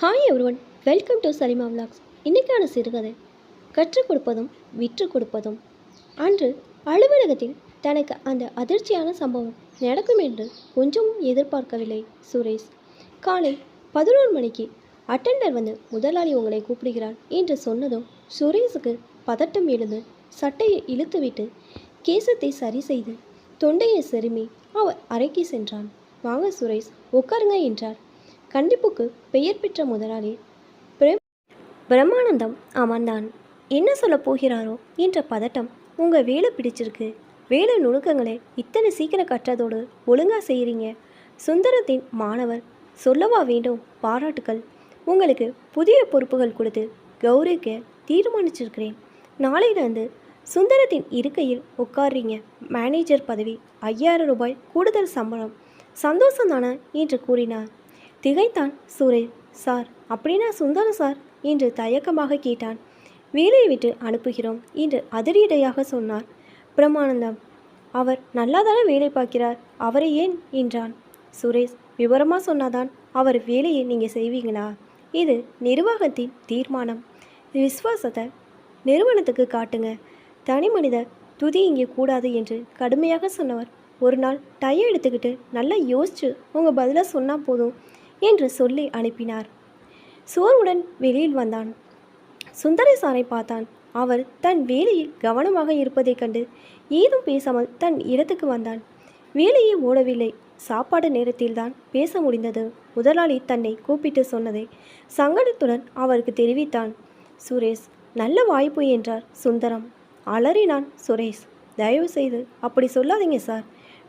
Hi everyone welcome to Salima vlogs இன்றைக்கான சிறுகதை கற்றுக் கொடுப்பதும் விற்று கொடுப்பதும். அன்று அலுவலகத்தில் தனக்கு அந்த அதிர்ச்சியான சம்பவம் நடக்கும் என்று கொஞ்சமும் எதிர்பார்க்கவில்லை சுரேஷ். காலை பதினோரு மணிக்கு அட்டெண்டர் வந்து முதலாளி உங்களை கூப்பிடுகிறார் என்று சொன்னதும் சுரேஷுக்கு பதட்டம் எழுந்து சட்டையை இழுத்துவிட்டு கேசத்தை சரி செய்து தொண்டையை செருமி அவர் அறைக்கு சென்றான். வாங்க சுரேஷ் உட்காருங்க என்றார். கண்டிப்புக்கு பெயர் பெற்ற முதலாளி பிரம் பிரம்மானந்தம் அமர்ந்தான். என்ன சொல்லப் போகிறாரோ என்ற பதட்டம் உங்கள் வேலை பிடிச்சிருக்கு. வேலை நுணுக்கங்களை இத்தனை சீக்கிரம் கற்றதோடு ஒழுங்கா செய்கிறீங்க சுந்தரத்தின் மாணவர் சொல்லவா வேண்டும் பாராட்டுக்கள். உங்களுக்கு புதிய பொறுப்புகள் கொடுத்து கௌரவிக்க தீர்மானிச்சிருக்கிறேன். நாளையிலிருந்து சுந்தரத்தின் இருக்கையில் உட்கார்றீங்க. மேனேஜர் பதவி ஐயாயிரம் ரூபாய் கூடுதல் சம்பளம். சந்தோஷம்தானே? என்று கூறினார். திகைத்தான் சுரேஷ் சார் அப்படின்னா சுந்தரம் சார்? என்று தயக்கமாக கேட்டான். வேலையை விட்டு அனுப்புகிறோம் என்று அதிரடியாக சொன்னார். பிரம்மானந்தம் அவர் நல்லாதானே வேலை பார்க்கிறார் அவரை ஏன்? என்றான். சுரேஷ் விவரமாக சொன்னாதான் அவர் வேலையை நீங்கள் செய்வீங்களா? இது நிர்வாகத்தின் தீர்மானம். விஸ்வாசத்தை நிறுவனத்துக்கு காட்டுங்க. தனி மனிதர் துதி இங்கே கூடாது என்று கடுமையாக சொன்னவர். ஒரு நாள் டைய எடுத்துக்கிட்டு நல்லா யோசிச்சு உங்கள் பதிலாக சொன்னால் போதும். என்று சொல்லி அனுப்பினார். சோர்வுடன் வெளியில் வந்தான். சுந்தரேசாரை பார்த்தான். அவர் தன் வேலையில் கவனமாக இருப்பதைக் கண்டு ஏதும் பேசாமல் தன் இடத்துக்கு வந்தான். வேலையே ஓடவில்லை. சாப்பாடு நேரத்தில்தான் பேச முடிந்தது. முதலாளி தன்னை கூப்பிட்டு சொன்னதை சங்கடத்துடன் அவருக்கு தெரிவித்தான். சுரேஷ் நல்ல வாய்ப்பு என்றார் சுந்தரம். அலறினான் சுரேஷ். தயவு செய்து அப்படி சொல்லாதீங்க சார்.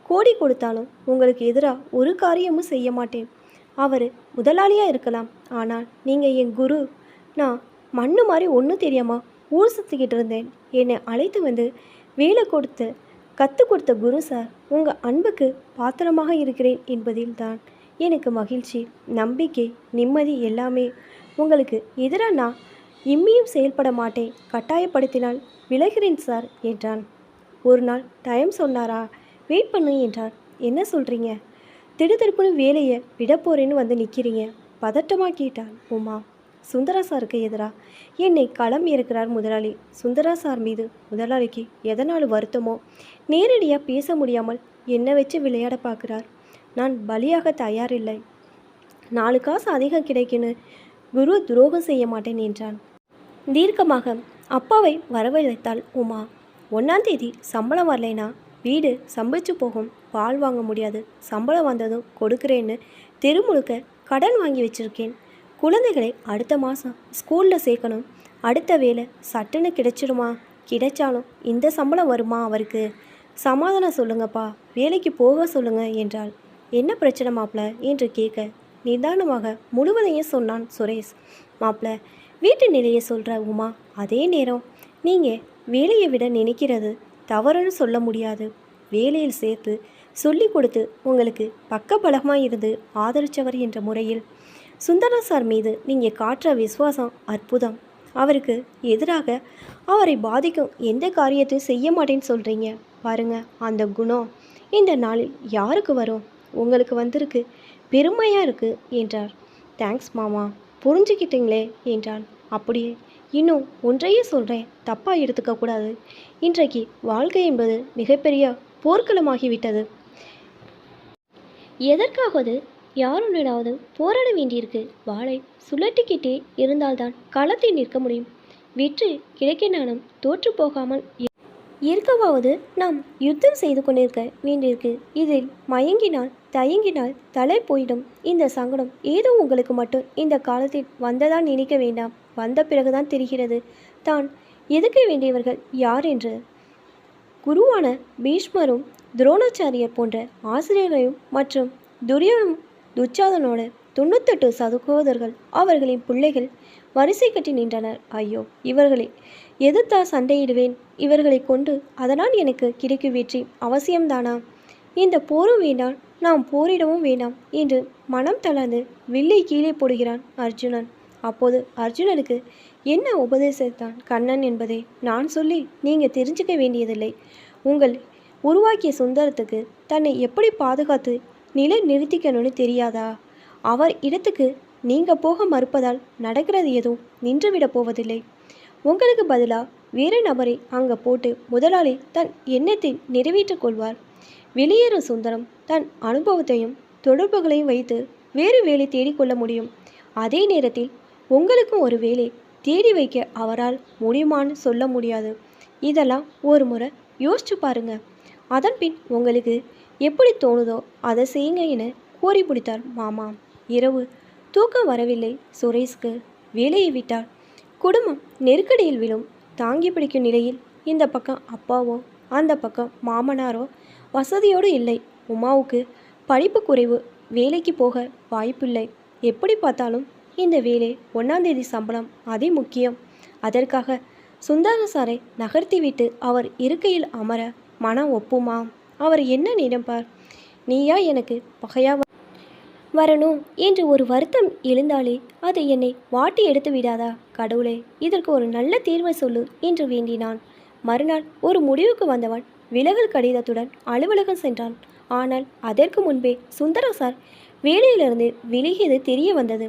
கோடி கொடுத்தாலும் உங்களுக்கு எதிராக ஒரு காரியமும் செய்ய மாட்டேன். அவர் முதலாளியாக இருக்கலாம். ஆனால் நீங்கள் என் குரு. நான் மண்ணு மாதிரி ஒன்றும் தெரியாமல் ஊர் சுற்றிக்கிட்டு இருந்தேன். என்னை அழைத்து வந்து வேலை கொடுத்து கற்றுக் கொடுத்த குரு சார் உங்கள் அன்புக்கு பாத்திரமாக இருக்கிறேன் என்பதில் தான் எனக்கு மகிழ்ச்சி நம்பிக்கை நிம்மதி எல்லாமே. உங்களுக்கு எதிராக நான் இம்மியும் செயல்பட மாட்டேன். கட்டாயப்படுத்தினால் விலகிறேன் சார் என்றான். ஒரு நாள் டைம் சொன்னாரா? வெயிட் பண்ணு என்றார். என்ன சொல்கிறீங்க திடுதிடுப்புன்னு வேலையை விட வந்து நிற்கிறீங்க பதட்டமாக கேட்டான் உமா. சுந்தரா சாருக்கு எதிரா? என்னை களம் இருக்கிறார் முதலாளி. சுந்தரா சார் மீது முதலாளிக்கு எதனால் வருத்தமோ? நேரடியாக பேச முடியாமல் என்னை வச்சு விளையாட பார்க்குறார். நான் பலியாக தயாரில்லை. நாலு காசு அதிகம் கிடைக்குன்னு குரு துரோகம் செய்ய மாட்டேன் என்றான். தீர்க்கமாக அப்பாவை வரவழைத்தாள் உமா. ஒன்றாம் தேதி சம்பளம் வரலைனா வீடு சம்பிச்சு போகும். பால் வாங்க முடியாது. சம்பளம் வந்ததும் கொடுக்குறேன்னு தெரு முழுக்க கடன் வாங்கி வச்சிருக்கேன். குழந்தைகளை அடுத்த மாதம் ஸ்கூலில் சேர்க்கணும். அடுத்த வேலை சட்டுன்னு கிடைச்சிடுமா? கிடைச்சாலும் இந்த சம்பளம் வருமா அவருக்கு? சமாதானம் சொல்லுங்கப்பா. வேலைக்கு போக சொல்லுங்க என்றாள். என்ன பிரச்சனை மாப்ள என்று கேட்க நிதானமாக முழுவதையும் சொன்னான் சுரேஷ். மாப்ள வீட்டு நிலையை சொல்கிற உமா அதே நேரம் நீங்கள் வேலையை விட நினைக்கிறது தவறுன்னு சொல்ல முடியாது. வேலையில் சேர்த்து சொல்லி கொடுத்து உங்களுக்கு பக்கபலமாக இருந்து ஆதரித்தவர் என்ற முறையில். சுந்தர சார் மீது நீங்கள் காட்டுற விசுவாசம் அற்புதம். அவருக்கு எதிராக அவரை பாதிக்கும் எந்த காரியத்தையும் செய்ய மாட்டேன்னு சொல்கிறீங்க பாருங்க அந்த குணம் இந்த நாளில் யாருக்கு வரும்? உங்களுக்கு வந்திருக்கு பெருமையாக இருக்கு என்றார். தேங்க்ஸ் மாமா புரிஞ்சுக்கிட்டீங்களே என்றான். அப்படியே இன்னும் ஒன்றையே சொல்கிறேன் தப்பாக எடுத்துக்கக்கூடாது இன்றைக்கு வாழ்க்கை என்பது மிகப்பெரிய போர்க்களமாகிவிட்டது. எதற்காவது யாருடனாவது போராட வேண்டியிருக்கு. வாளை சுழட்டிக்கிட்டே இருந்தால்தான் களத்தில் நிற்க முடியும். வெற்றி கிடைக்கினாலும் தோற்று போகாமல் இருக்கவாவது நாம் யுத்தம் செய்து கொண்டிருக்க வேண்டியிருக்கு. இதில் மயங்கினால் தயங்கினால் தலை போயிடும். இந்த சங்கடம் ஏதோ உங்களுக்கு மட்டும் இந்த காலத்தில் வந்ததா நினைக்க வேண்டாம். வந்த பிறகுதான் தெரிகிறது. தான் எதுக்க வேண்டியவர்கள் யார் என்று. குருவான பீஷ்மரும் துரோணாச்சாரியர் போன்ற ஆசிரியர்களையும் மற்றும் துரியோனும் துச்சாதனோட தொண்ணூத்தெட்டு சகோதரர்கள் அவர்களின் பிள்ளைகள் வரிசை கட்டி நின்றனர். ஐயோ இவர்களே எதிர்த்தா சண்டையிடுவேன். இவர்களை கொண்டு அதனால் எனக்கு கிடைக்கும் வெற்றி அவசியம்தானா? இந்த போரும் வேண்டாம் நாம் போரிடவும் வேண்டாம் என்று மனம் தளர்ந்து வில்லை கீழே போடுகிறான் அர்ஜுனன். அப்போது அர்ஜுனனுக்கு என்ன உபதேசித்தான் கண்ணன் என்பதை நான் சொல்லி நீங்கள் தெரிஞ்சுக்க வேண்டியதில்லை. உங்கள் உருவாக்கிய சுந்தரத்துக்கு தன்னை எப்படி பாதுகாத்து நிலை நிறுத்திக்கணும்னு தெரியாதா? அவர் இடத்துக்கு நீங்கள் போக மறுப்பதால் நடக்கிறது எதுவும் நின்றுவிடப் போவதில்லை. உங்களுக்கு பதிலாக வேறு நபரை அங்கே போட்டு முதலாளி தன் எண்ணத்தை நிறைவேற்றிக் கொள்வார். வெளியேறும் சுந்தரம் தன் அனுபவத்தையும் தொடர்புகளையும் வைத்து வேறு வேலை தேடிக்கொள்ள முடியும். அதே நேரத்தில் உங்களுக்கும் ஒரு வேலை தேடி வைக்க அவரால் முடியுமான்னு சொல்ல முடியாது. இதெல்லாம் ஒரு முறை யோசிச்சு பாருங்க. அதன் பின் உங்களுக்கு எப்படி தோணுதோ அதை செய்யுங்க என கூறி பிடித்தார் மாமா. இரவு தூக்கம் வரவில்லை. சுரேஷ்க்கு வேலையை விட்டார். குடும்பம் நெருக்கடியில் விழும். தாங்கி பிடிக்கும் நிலையில் இந்த பக்கம் அப்பாவோ அந்த பக்கம் மாமனாரோ வசதியோடு இல்லை. உமாவுக்கு படிப்பு குறைவு வேலைக்கு போக வாய்ப்பில்லை. எப்படி பார்த்தாலும் இந்த வேலை ஒன்றாந்தேதி சம்பளம் அதி முக்கியம். அதற்காக சுந்தர சாரை நகர்த்திவிட்டு அவர் இருக்கையில் அமர மனம் ஒப்புமா? அவர் என்ன நினைப்பார்? நீயா எனக்கு பகையா வரணும் என்று ஒரு வருத்தம் எழுந்தாலே அது என்னை வாட்டி எடுத்து விடாதா? கடவுளே இதற்கு ஒரு நல்ல தீர்வை சொல்லு என்று வேண்டினான். மறுநாள் ஒரு முடிவுக்கு வந்தவன் விலகல் கடிதத்துடன் அலுவலகம் சென்றான். ஆனால் அதற்கு முன்பே சுந்தர சார் வேலையிலிருந்து விலகியது தெரிய வந்தது.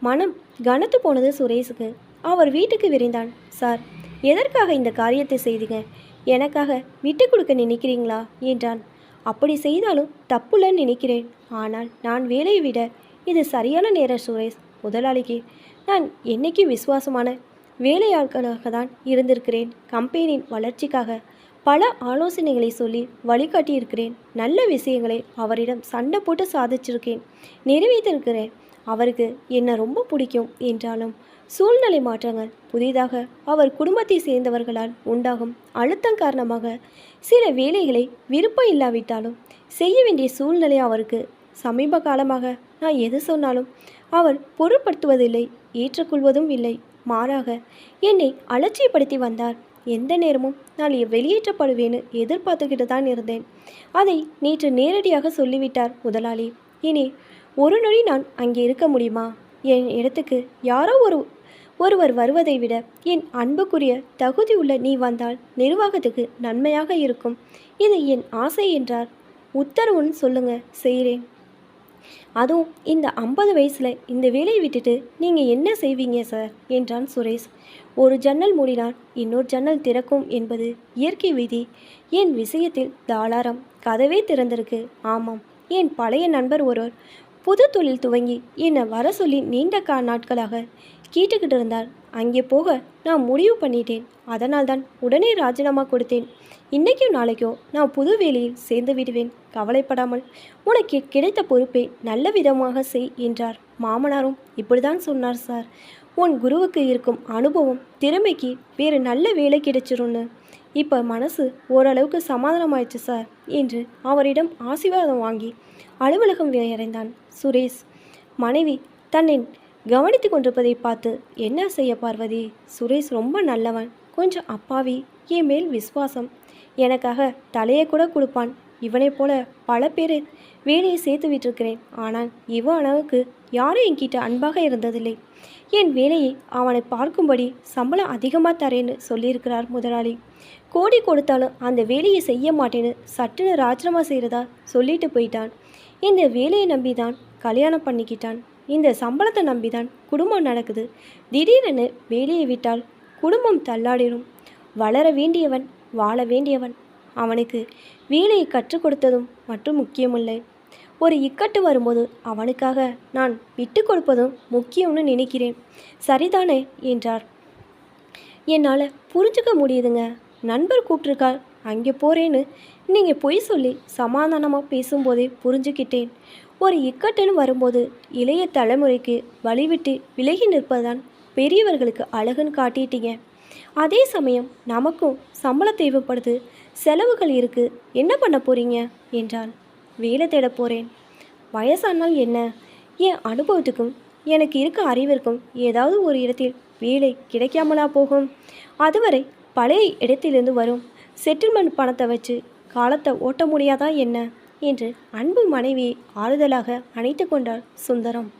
மனம் கனத்து போனது சுரேஷுக்கு. அவர் வீட்டுக்கு விரைந்தான். சார் எதற்காக இந்த காரியத்தை செய்தீங்க? எனக்காக விட்டு கொடுக்க நினைக்கிறீங்களா? என்றான். அப்படி செய்தாலும் தப்புலன்னு நினைக்கிறேன். ஆனால் நான் வேலையை விட இது சரியான நேரம் சுரேஷ். முதலாளிக்கு நான் என்னைக்கு விசுவாசமான வேலையாட்களாக தான் இருந்திருக்கிறேன். கம்பெனியின் வளர்ச்சிக்காக பல ஆலோசனைகளை சொல்லி வழிகாட்டியிருக்கிறேன். நல்ல விஷயங்களை அவரிடம் சண்டை போட்டு சாதிச்சிருக்கேன். நிறைவேற்றிருக்கிறேன். அவருக்கு என்ன ரொம்ப பிடிக்கும் என்றாலும் சூழ்நிலை மாற்றங்கள் புதிதாக அவர் குடும்பத்தை சேர்ந்தவர்களால் உண்டாகும் அழுத்தம் காரணமாக சில வேலைகளை விருப்பம் இல்லாவிட்டாலும் செய்ய வேண்டிய சூழ்நிலை அவருக்கு சமீப காலமாக நான் எது சொன்னாலும் அவர் பொருட்படுத்துவதில்லை ஏற்றுக்கொள்வதும் இல்லை. மாறாக என்னை அலட்சியப்படுத்தி வந்தார். எந்த நேரமும் நான் வெளியேற்றப்படுவேன்னு எதிர்பார்த்துக்கிட்டு தான் இருந்தேன். அதை நேற்று நேரடியாக சொல்லிவிட்டார் முதலாளி. இனி ஒரு நொடி நான் அங்கே இருக்க முடியுமா? என் இடத்துக்கு யாரோ ஒரு ஒருவர் வருவதை விட என் அன்புக்குரிய தகுதி உள்ள நீ வந்தால் நிர்வாகத்துக்கு நன்மையாக இருக்கும். இது என் ஆசை என்றார். உத்தரவுன்னு சொல்லுங்க செய்கிறேன். அதுவும் இந்த ஐம்பது வயசில் இந்த வேலையை விட்டுட்டு நீங்கள் என்ன செய்வீங்க சார்? என்றான் சுரேஷ். ஒரு ஜன்னல் மூடினால் இன்னொரு ஜன்னல் திறக்கும் என்பது இயற்கை விதி. என் விஷயத்தில் தாளாரம் கதவே திறந்திருக்கு. ஆமாம் என் பழைய நண்பர் ஒருவர் புது தொழில் துவங்கி என்னை வர சொல்லி நீண்ட கா நாட்களாக கேட்டுக்கிட்டு இருந்தார். அங்கே போக நான் முடிவு பண்ணிட்டேன். அதனால் தான் உடனே ராஜினாமா கொடுத்தேன். இன்றைக்கும் நாளைக்கோ நான் புது வேலையில் சேர்ந்து விடுவேன். கவலைப்படாமல் உனக்கு கிடைத்த பொறுப்பை நல்ல விதமாக செய் என்றார். மாமனாரும் இப்படிதான் சொன்னார் சார். உன் குருவுக்கு இருக்கும் அனுபவம் திறமைக்கு வேறு நல்ல வேலை கிடைச்சிரும்னு. இப்போ மனசு ஓரளவுக்கு சமாதானமாயிடுச்சு சார் என்று அவரிடம் ஆசீர்வாதம் வாங்கி அலுவலகம் விரைந்தான் சுரேஷ் மனைவி தன்னின் கவனித்து கொண்டிருப்பதை பார்த்து என்ன செய்ய பார்வதி? சுரேஷ் ரொம்ப நல்லவன். கொஞ்சம் அப்பாவி. என் மேல் விசுவாசம். எனக்காக தலையை கூட கொடுப்பான். இவனைப் போல பல பேர் வேலையை சேர்த்து விட்டிருக்கிறேன். ஆனால் இவன் அளவுக்கு யாரும் என்கிட்ட அன்பாக இருந்ததில்லை. என் வேலையை அவனை பார்க்கும்படி சம்பளம் அதிகமாக தரேன்னு சொல்லியிருக்கிறார் முதலாளி. கோடி கொடுத்தாலும் அந்த வேலையை செய்ய மாட்டேன்னு சட்டுன்னு ராஜினாமா செய்கிறதா சொல்லிட்டு போயிட்டான். இந்த வேலையை நம்பி தான் கல்யாணம் பண்ணிக்கிட்டான். இந்த சம்பளத்தை நம்பிதான் குடும்பம் நடக்குது. திடீரென வேலையை விட்டால் குடும்பம் தள்ளாடிடும். வளர வேண்டியவன் வாழ வேண்டியவன். அவனுக்கு வேலையை கற்றுக் கொடுத்ததும் மட்டும் முக்கியமில்லை. ஒரு இக்கட்டு வரும்போது அவனுக்காக நான் விட்டு கொடுப்பதும் முக்கியம்னு நினைக்கிறேன். சரிதானே? என்றார். என்னால் புரிஞ்சுக்க முடியுதுங்க. நண்பர் கூப்பிட்ருக்கார் அங்கே போகிறேன்னு நீங்கள் பொய் சொல்லி சமாதானமாக பேசும்போதே புரிஞ்சுக்கிட்டேன். ஒரு இக்கட்டுன்னு வரும்போது இளைய தலைமுறைக்கு வழிவிட்டு விலகி நிற்பதுதான் பெரியவர்களுக்கு அழகுன்னு காட்டிட்டீங்க. அதே சமயம் நமக்கும் சம்பளம் தேவைப்படுது செலவுகள் இருக்குது என்ன பண்ண போகிறீங்க என்றான் வேலை தேட போகிறேன் வயசானால் என்ன? என் அனுபவத்துக்கும் எனக்கு இருக்க அறிவிற்கும் ஏதாவது ஒரு இடத்தில் வேலை கிடைக்காமலா போகும். அதுவரை பழைய இடத்திலிருந்து வரும். செட்டில்மெண்ட் பணத்தை வச்சு காலத்தை ஓட்ட முடியாதா என்ன? என்று அன்பு மனைவியை ஆறுதலாக அணைத்து கொண்டார் சுந்தரம்.